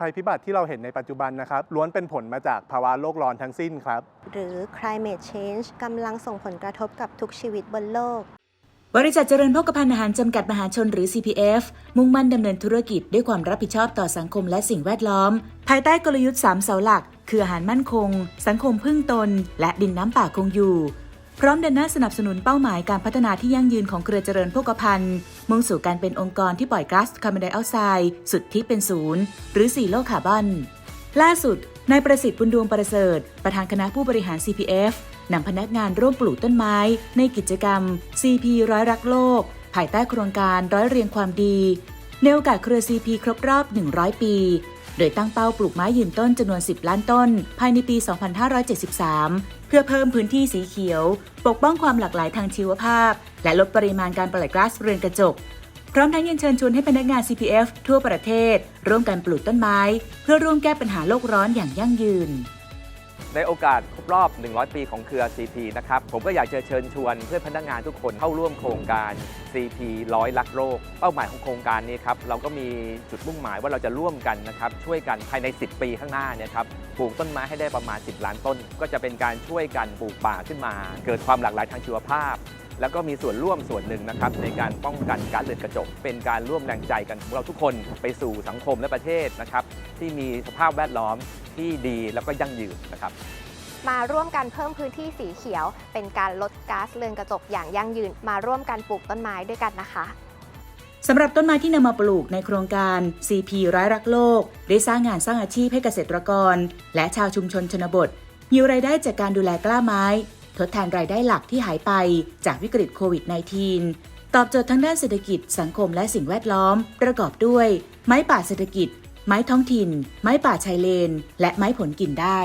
ภัยพิบัติที่เราเห็นในปัจจุบันนะครับล้วนเป็นผลมาจากภาวะโลกร้อนทั้งสิ้นครับ หรือ climate change กำลังส่งผลกระทบกับทุกชีวิตบนโลก บริษัทเจริญพกพันธ์อาหารจำกัดมหาชนหรือ CPF มุ่งมั่นดำเนินธุรกิจด้วยความรับผิดชอบต่อสังคมและสิ่งแวดล้อม ภายใต้กลยุทธ์ 3 เสาหลัก คืออาหารมั่นคง สังคมพึ่งตน และดินน้ำป่าคงอยู่ พร้อมเดินหน้าสนับสนุนเป้าหมายการพัฒนาที่ยั่งยืนของเครือเจริญพกพันธ์มุ่งสู่การเป็นองค์กรที่ปล่อยก๊าซคาร์บอนไดออกไซด์สุดที่เป็นศูนย์หรือสี่โลกคาร์บอน ล่าสุดนายประสิทธิ์บุญดวงประเสริฐ ประธานคณะผู้บริหาร CPF นำพนักงานร่วมปลูกต้นไม้ ในกิจกรรม CP ร้อยรักโลก ภายใต้โครงการร้อยเรียงความดีในโอกาสเครือ CP ครบรอบ 100 ปี โดยตั้งเป้าปลูกไม้ยืนต้นจำนวน 10 ล้านต้น ภายในปี 2573 เพื่อเพิ่มพื้นที่สีเขียว ปกป้องความหลากหลายทางชีวภาพ และลดปริมาณการปล่อยก๊าซเรือนกระจก พร้อมทั้งยังเชิญชวนให้พนักงาน CPF ทั่วประเทศ ร่วมกันปลูกต้นไม้ เพื่อร่วมแก้ปัญหาโลกร้อนอย่างยั่งยืน ในโอกาสครบรอบ 100 ปีของเครือ CP นะครับ ผมก็อยากจะเชิญชวนเพื่อนพนักงานทุกคนเข้าร่วมโครงการ CP ร้อยลักโลกเป้าหมายของโครงการนี้ครับ เราก็มีจุดมุ่งหมายว่าเราจะร่วมกันนะครับ ช่วยกันภายใน 10 ปีข้างหน้าเนี่ยครับ ปลูกต้นไม้ให้ได้ประมาณ 10 ล้านต้น ก็จะเป็นการช่วยกันปลูกป่าขึ้นมา เกิดความหลากหลายทางชีวภาพแล้วก็มีส่วนร่วมส่วนหนึ่งนะครับในการป้องกันการเลือดกระจก เป็นการร่วมแรงใจกันของเราทุกคนไปสู่สังคมและประเทศนะครับที่มีสภาพแวดล้อม ที่ดีแล้วก็ยั่งยืนนะครับ มาร่วมกันเพิ่มพื้นที่สีเขียว เป็นการลดก๊าซเรือนกระจกอย่างยั่งยืน มาร่วมกันปลูกต้นไม้ด้วยกันนะคะสำหรับต้นไม้ที่นำมาปลูกในโครงการ CP ร้อยรักโลก ได้สร้างงานสร้างอาชีพให้เกษตรกร และชาวชุมชนชนบท มีรายได้จากการดูแลกล้าไม้ ทดแทนรายได้หลักที่หายไปจากวิกฤตโควิด -19 ตอบโจทย์ทั้งด้านเศรษฐกิจสังคมและสิ่งแวดล้อม ประกอบด้วย ไม้ป่าเศรษฐกิจ ไม้ท้องถิ่น ไม้ป่าชายเลน และไม้ผลกินได้